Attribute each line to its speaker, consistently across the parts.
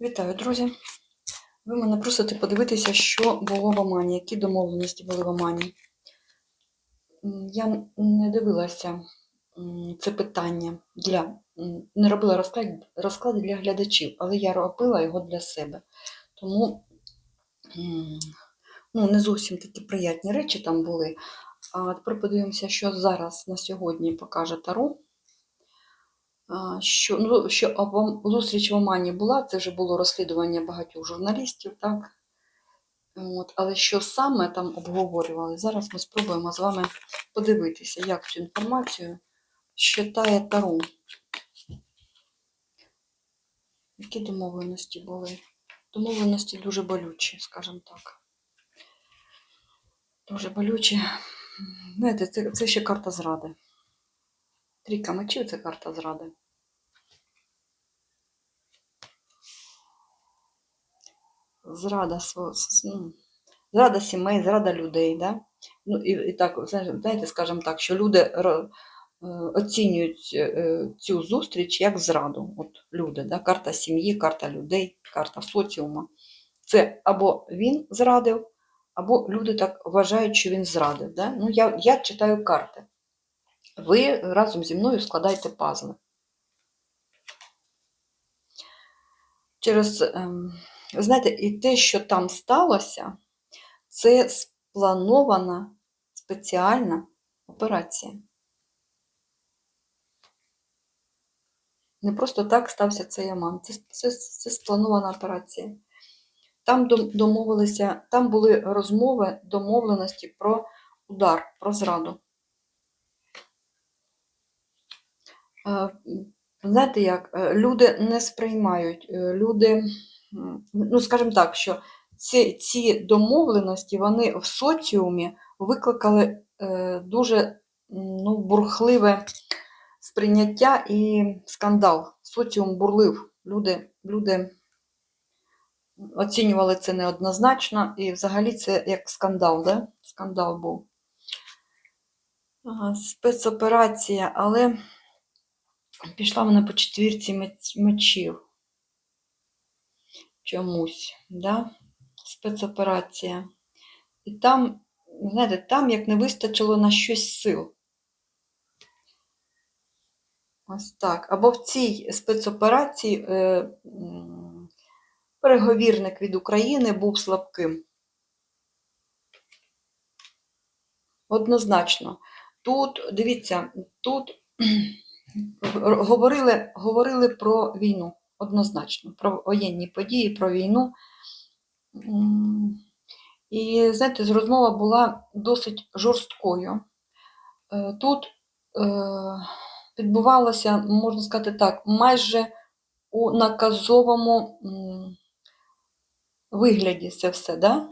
Speaker 1: Вітаю, друзі! Ви мене просите подивитися, що було в Омані, які домовленості були в Омані. Я не дивилася це питання для не робила розклад, розклади для глядачів, але я робила його для себе. Тому ну, не зовсім такі приятні речі там були. А тепер подивимося, що зараз на сьогодні покаже Таро. Що, ну, що зустріч в Омані була, це вже було розслідування багатьох журналістів, так? От, але що саме там обговорювали, зараз ми спробуємо з вами подивитися, як цю інформацію считає Таро. Які домовленості були? Домовленості дуже болючі, скажімо так. Дуже болючі. Знаєте, це, це ще карта зради. Трійка мечів це карта зради. Зрада, ну, зрада сімей, зрада людей. Да? Ну, і, і так, знаєте, скажімо так, що люди е, оцінюють цю зустріч як зраду. От люди, да? карта сім'ї, карта людей, карта соціуму. Це або він зрадив, або люди так вважають, що він зрадив. Да? Ну, я, я читаю карти. Ви разом зі мною складайте пазли. Через, ви знаєте, і те, що там сталося, це спланована спеціальна операція. Не просто так стався цей Яман. Це, це, це спланована операція. Там домовилися, там були розмови, домовленості про удар, про зраду. Е, Знаєте як, е, люди не сприймають, е, люди, ну скажімо так, що ці, ці домовленості вони в соціумі викликали е, дуже ну, бурхливе сприйняття і скандал. Соціум бурлив. Люди, люди оцінювали це неоднозначно, і взагалі це як скандал, да? скандал був. Спецоперація, але пішла вона по четвірці мечів. Чомусь, да? спецоперація. І там, знаєте, там як не вистачило на щось сил. Ось так. Або в цій спецоперації е, переговірник від України був слабким. Однозначно. Тут, дивіться, тут говорили, говорили про війну. Однозначно, про воєнні події, про війну. І, знаєте, розмова була досить жорсткою. Е, Тут е, відбувалося, можна сказати так, майже у наказовому вигляді це все. Да?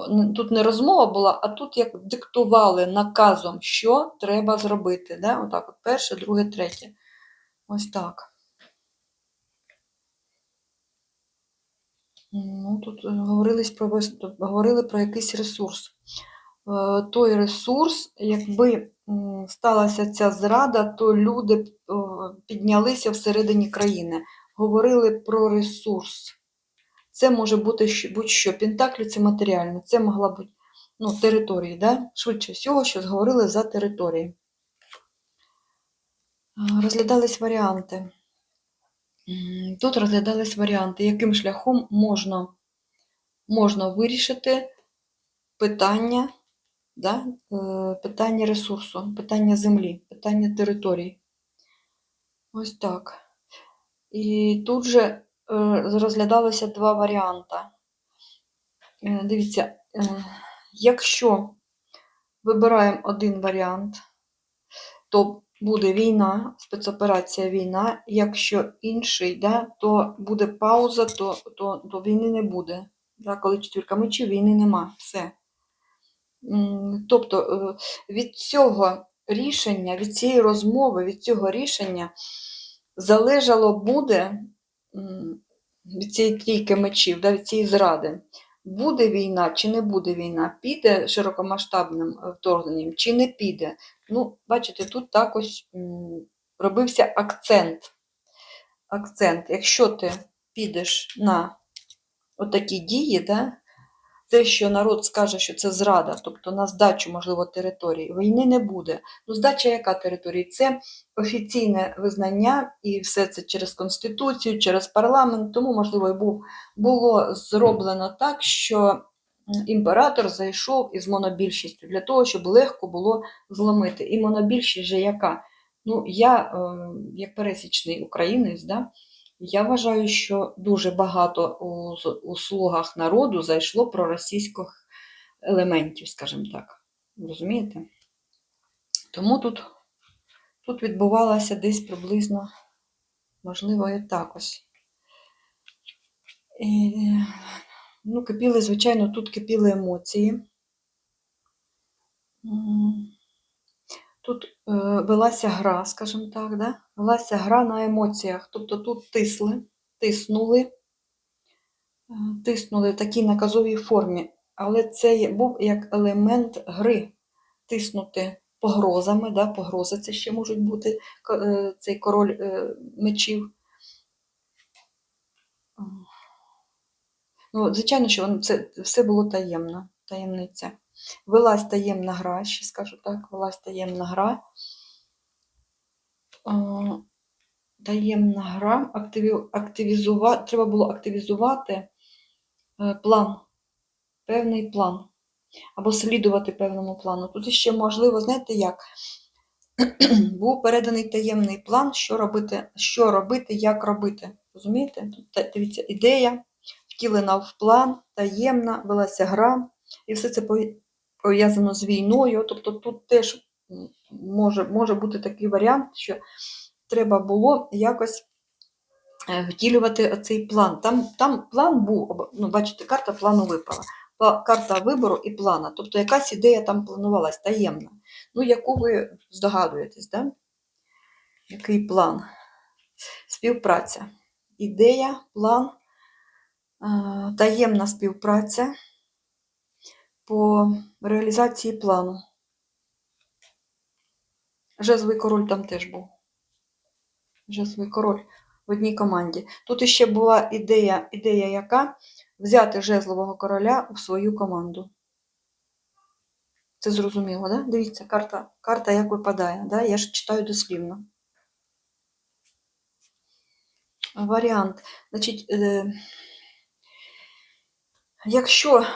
Speaker 1: О, н- Тут не розмова була, а тут як диктували наказом, що треба зробити. Да? Отак, от перше, друге, третє. Ось так. Ну, тут е, про, говорили про якийсь ресурс. Е, Той ресурс, якби сталася ця зрада, то люди піднялися всередині країни. Говорили про ресурс. Це може бути будь-що. Пентаклі це матеріально, це могла бути ну, території, да? швидше всього, що говорили за території. Розглядались варіанти. Тут розглядались варіанти, яким шляхом можна, можна вирішити питання, да? е, питання ресурсу, питання землі, питання територій. Ось так. І тут же розглядалося два варіанти. Е, Дивіться, е, якщо вибираємо один варіант, то буде війна, спецоперація війна. Якщо інший, да, то буде пауза, то, то, то війни не буде. Да, коли четвірка мечів, війни нема. Все. Тобто е, від цього рішення, від цієї розмови, від цього рішення залежало буде від цієї трійки мечів, да, від цієї зради. Буде війна чи не буде війна, піде широкомасштабним е, вторгненням чи не піде. Ну, бачите, тут так ось робився акцент. Акцент. Якщо ти підеш на отакі дії, да, те, що народ скаже, що це зрада, тобто на здачу, можливо, території, війни не буде. Ну, здача яка території? Це офіційне визнання, і все це через Конституцію, через парламент. Тому, можливо, був, було зроблено так, що імператор зайшов із монобільшістю для того, щоб легко було зломити. І монобільшість же яка? Ну, я, е, як пересічний українець, да, я вважаю, що дуже багато у, слугах народу зайшло проросійських елементів, скажімо так. Розумієте? Тому тут, тут відбувалося десь приблизно, можливо, і так ось. І, ну, кипіли, звичайно, тут кипіли емоції. Тут е, велася гра, скажімо так, да? велася гра на емоціях. Тобто тут тисли, тиснули, е, тиснули в такій наказовій формі. Але це був як елемент гри тиснути погрозами, да? погрози це ще можуть бути е, цей король мечів. Ну, звичайно, що це все було таємно, таємниця. Велась таємна гра, ще скажу так, велась таємна гра. Таємна гра, активізувати, треба було активізувати е, план, певний план, або слідувати певному плану. Тут ще можливо, знаєте як? Був переданий таємний план, що робити, що робити, як робити. Розумієте? Тут дивіться, ідея втілена в план, таємна, велася гра, і все це пов'язано з війною. Тобто тут теж може, може бути такий варіант, що треба було якось е, втілювати цей план. Там, там план був, ну, бачите, карта плану випала. Карта вибору і плана. Тобто якась ідея там планувалась таємна. Ну, яку ви здогадуєтесь, да? який план? Співпраця. Ідея, план, е, таємна співпраця по реалізації плану. Жезловий король там теж був. Жезловий король в одній команді. Тут іще була ідея, ідея яка? Взяти жезлового короля в свою команду. Це зрозуміло, да? Дивіться, карта, карта як випадає. Да? Я ж читаю дослівно. Варіант. Значить, е, якщо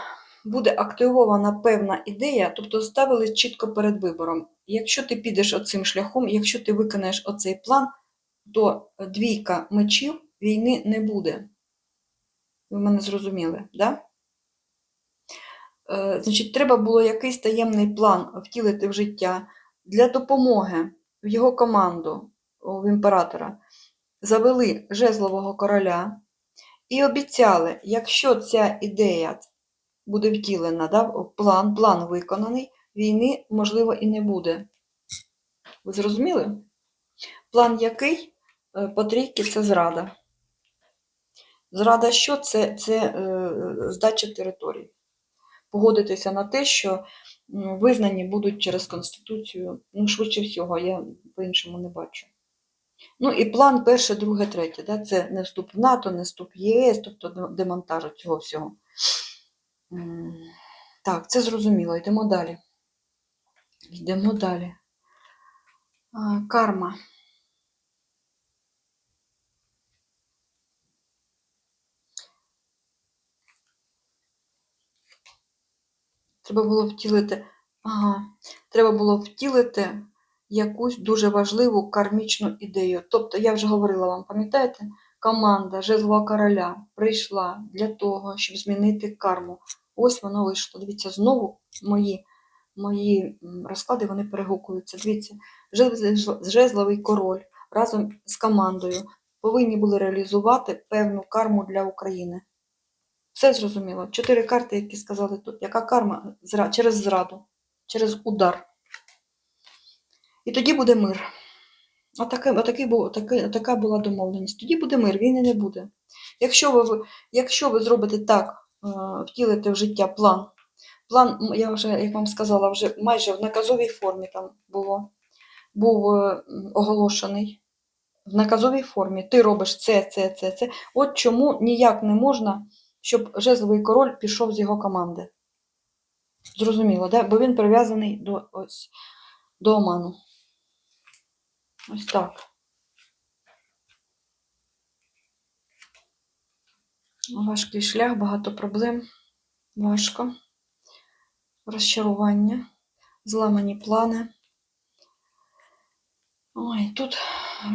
Speaker 1: буде активована певна ідея, тобто ставили чітко перед вибором. Якщо ти підеш оцим шляхом, якщо ти виконаєш оцей план, то двійка мечів війни не буде. Ви мене зрозуміли, да? Е, Значить, треба було якийсь таємний план втілити в життя для допомоги в його команду, в імператора. Завели жезлового короля і обіцяли, якщо ця ідея буде втілена, да, план, план виконаний, війни, можливо, і не буде. Ви зрозуміли? План який? Е, По це зрада. Зрада що? Це, це е, здача територій. Погодитися на те, що визнані будуть через Конституцію. Ну, швидше всього, я по-іншому не бачу. Ну і план перше, друге, третє. Да? Це не вступ в НАТО, не вступ в ЄС, тобто де- демонтажу цього всього. Так, це зрозуміло. Йдемо далі. Йдемо далі. Карма. Треба було втілити. Ага. Треба було втілити якусь дуже важливу кармічну ідею. Тобто, я вже говорила вам, пам'ятаєте, команда Жезлова короля прийшла для того, щоб змінити карму. Ось воно вийшло. Дивіться, знову мої, мої розклади вони перегукуються. Дивіться, Жез- Жезловий король разом з командою повинні були реалізувати певну карму для України. Все зрозуміло. Чотири карти, які сказали тут. Яка карма? Через зраду, через удар. І тоді буде мир. Отакий отаке, така була домовленість. Тоді буде мир, війни не буде. Якщо ви, якщо ви зробите так, е, втілите в життя план, план, я вже, як вам сказала, вже майже в наказовій формі там було, був е, оголошений. в наказовій формі. Ти робиш це, це, це, це. От чому ніяк не можна, щоб жезловий король пішов з його команди. Зрозуміло, да? бо він прив'язаний до, ось, до оману. Ось так. Важкий шлях, багато проблем. Важко. Розчарування, зламані плани. Ой, тут,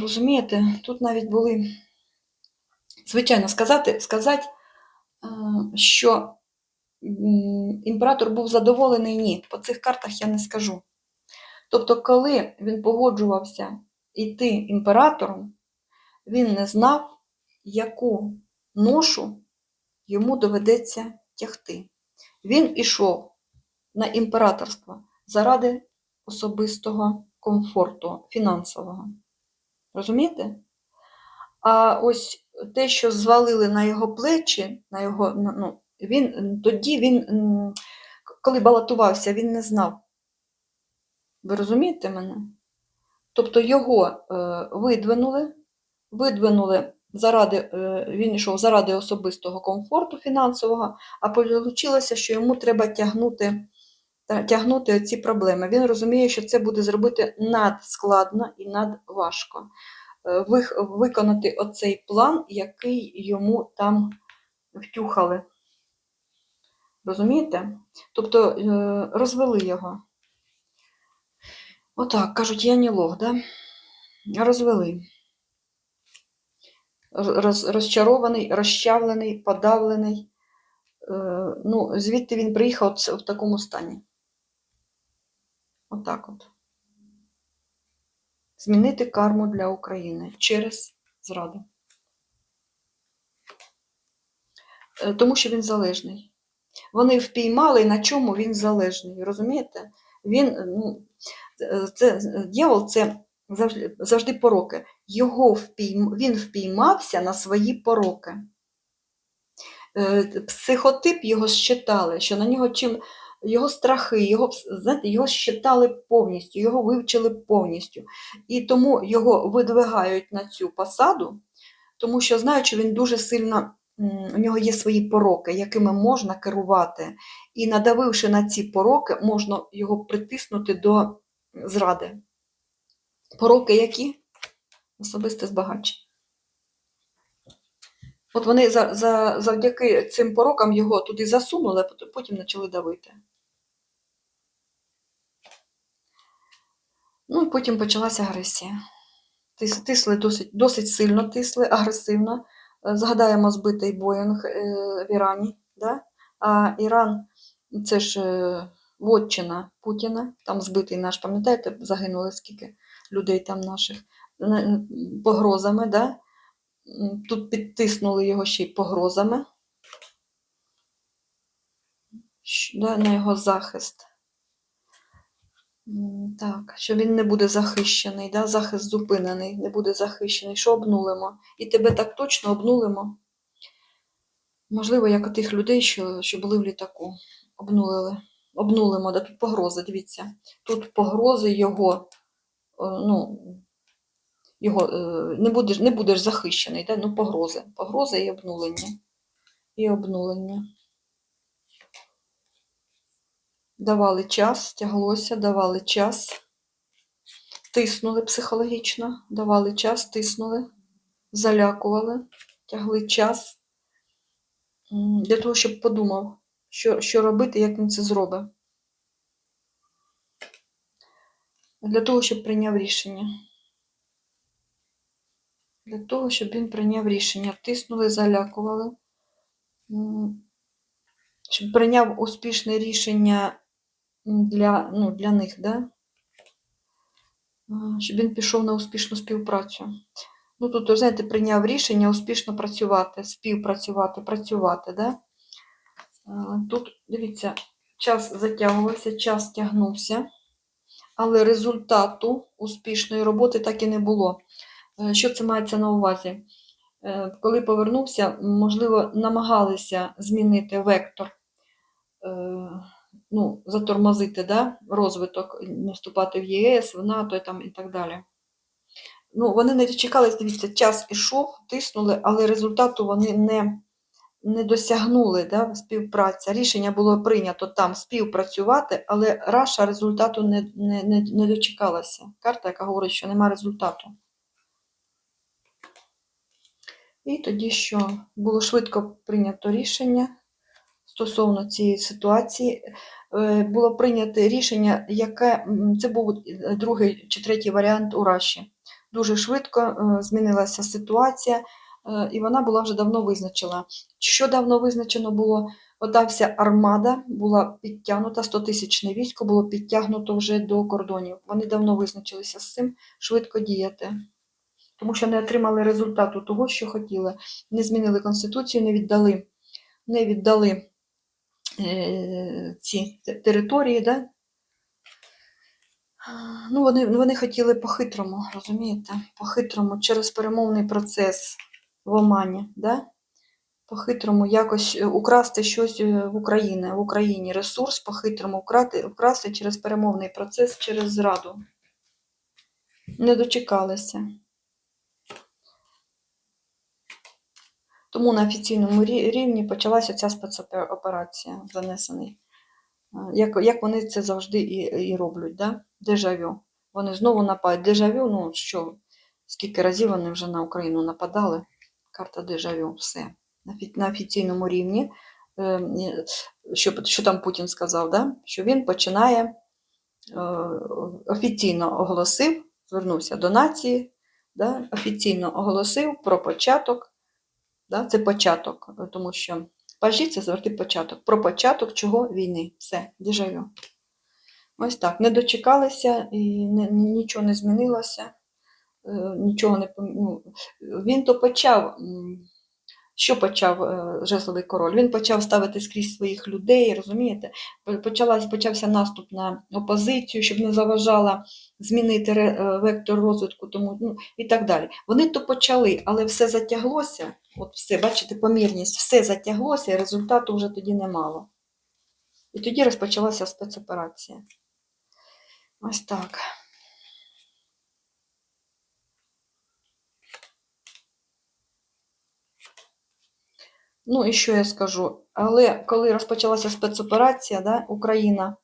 Speaker 1: розумієте, тут навіть були, звичайно, сказати, сказати, е, що імператор був задоволений, ні, по цих картах я не скажу. Тобто, коли він погоджувався йти імператором, він не знав, яку ношу йому доведеться тягти. Він ішов на імператорство заради особистого комфорту фінансового. Розумієте? А ось те, що звалили на його плечі, на його, ну, він, тоді він, коли балотувався, він не знав. Ви розумієте мене? Тобто його е, видвинули, видвинули заради, е, він йшов заради особистого комфорту фінансового, а вийшло, що йому треба тягнути, тягнути ці проблеми. Він розуміє, що це буде зробити надскладно і надважко. Е, Виконати оцей план, який йому там втюхали. Розумієте? Тобто розвели його. Отак, кажуть, я не лох, да? Розвели. Роз, розчарований, розчавлений, подавлений. Е, ну, звідти він приїхав в такому стані. Отак от. Змінити карму для України через зраду. Е, Тому що він залежний. Вони впіймали, на чому він залежний. Розумієте? Він, ну, це, дьявол це завжди, завжди пороки. Його впійм, він впіймався на свої пороки. Е, Психотип його щитали, що на нього чим його страхи, його, знаєте, його щитали повністю, його вивчили повністю. І тому його видвигають на цю посаду, тому що знають, що він дуже сильно, у нього є свої пороки, якими можна керувати. І надавивши на ці пороки, можна його притиснути до зради. Пороки які? Особисте збагачення. От вони за, за, завдяки цим порокам його туди засунули, а потім почали давити. Ну і потім почалася агресія. Тис, тисли досить, досить сильно тисли, агресивно. Е, Згадаємо збитий Боїнг е, в Ірані. Да? А Іран це ж е, вотчина Путіна, там збитий наш, пам'ятаєте, загинули скільки людей там наших погрозами. Да? Тут підтиснули його ще й погрозами на його захист. Так, що він не буде захищений, да? захист зупинений, не буде захищений. Що обнулимо? І тебе так точно обнулимо. Можливо, як у тих людей, що, що були в літаку. Обнулили. Обнулимо, да тут погрози, дивіться. Тут погрози його, е, ну, його е, не будеш, не будеш захищений, да? ну погрози. Погрози і обнулення. І обнулення. Давали час, тяглося, давали час, тиснули психологічно, давали час, тиснули, залякували, тягли час для того, щоб подумав, що, що робити, як він це зробить. Для того, щоб прийняв рішення. Для того, щоб він прийняв рішення. Тиснули, залякували. Щоб прийняв успішне рішення для, ну, для них, да? Щоб він пішов на успішну співпрацю. Ну, тут, знаєте, прийняв рішення успішно працювати, співпрацювати, працювати. Да? Тут, дивіться, час затягувався, час тягнувся, але результату успішної роботи так і не було. Е, Що це мається на увазі? Е, Коли повернувся, можливо, намагалися змінити вектор, е, ну, затормозити да? розвиток, не вступати в ЄС, в НАТО там, і так далі. ну, вони не дочекались, дивіться, час ішов, тиснули, але результату вони не, не досягнули да, співпраця. Рішення було прийнято там співпрацювати, але Раша результату не, не, не, не дочекалася. Карта, яка говорить, що нема результату. І тоді що було швидко прийнято рішення стосовно цієї ситуації. Е, Було прийнято рішення, яке це був е, другий чи третій варіант у Раші. Дуже швидко е, змінилася ситуація, і вона була вже давно визначена. Що давно визначено було? Ота вся армада була підтягнута, 100-тисячне військо було підтягнуто вже до кордонів. Вони давно визначилися з цим швидко діяти. Тому що не отримали результату того, що хотіли. Не змінили Конституцію, не віддали, не віддали ці території, да? Ну, вони, вони хотіли по-хитрому, розумієте? По-хитрому, через перемовний процес в Омані, да? по-хитрому якось е, украсти щось е, в Україні, в Україні ресурс по-хитрому вкрати, вкрасти через перемовний процес, через зраду. Не дочекалися. Тому на офіційному рівні почалася ця спецоперація, занесений. Е, Як, як вони це завжди і, і роблять, да? дежавю. Вони знову нападають. Дежавю, ну що, скільки разів вони вже на Україну нападали. Карта дежавю, все. На, офіційному рівні. Е, Що, що там Путін сказав, да? що він починає е, офіційно оголосив, звернувся до нації, да? офіційно оголосив про початок Да? Це початок, е, тому що пажі це завжди початок. Про початок чого війни. Все, дежавю. Ось так. Не дочекалися і нічого не змінилося. е, Нічого не ну, Він то почав. Що почав е, жезловий король? Він почав ставити скрізь своїх людей, розумієте? Почалась, почався наступ на опозицію, щоб не заважала змінити е, вектор розвитку, тому ну, і так далі. Вони то почали, але все затяглося. От все, бачите, помірність, все затяглося, і результату вже тоді немало. І тоді розпочалася спецоперація. Ось так. Ну і що я скажу? Але коли розпочалася спецоперація, да, Україна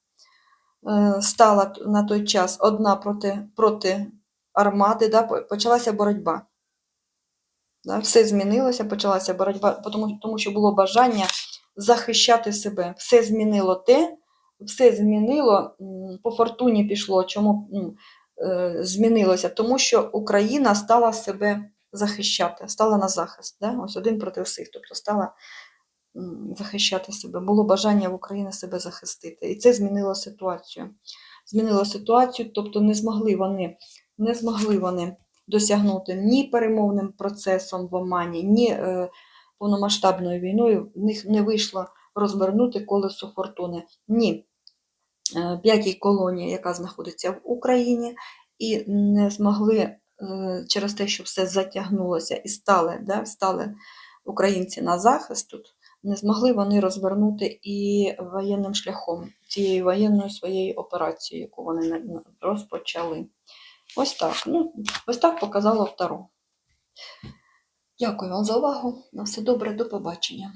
Speaker 1: е, стала на той час одна проти, проти армади, да, почалася боротьба. Да, все змінилося, почалася боротьба, тому, тому що було бажання захищати себе. Все змінило те, все змінило, по фортуні пішло. Чому е, змінилося? Тому що Україна стала себе захищати, стала на захист. Да? Ось один проти всіх, тобто стала захищати себе. Було бажання в Україні себе захистити. І це змінило ситуацію. Змінило ситуацію, тобто не змогли вони, не змогли вони досягнути ні перемовним процесом в Омані, ні е, повномасштабною війною. В них не вийшло розвернути колесо фортуни, ні е, п'ятій колонії, яка знаходиться в Україні, і не змогли через те, що все затягнулося і стали, да, стали українці на захист тут, не змогли вони розвернути і воєнним шляхом цією воєнною своєю операцією, яку вони розпочали. Ось так. Ну, ось так показало Таро. Дякую вам за увагу. На все добре, до побачення.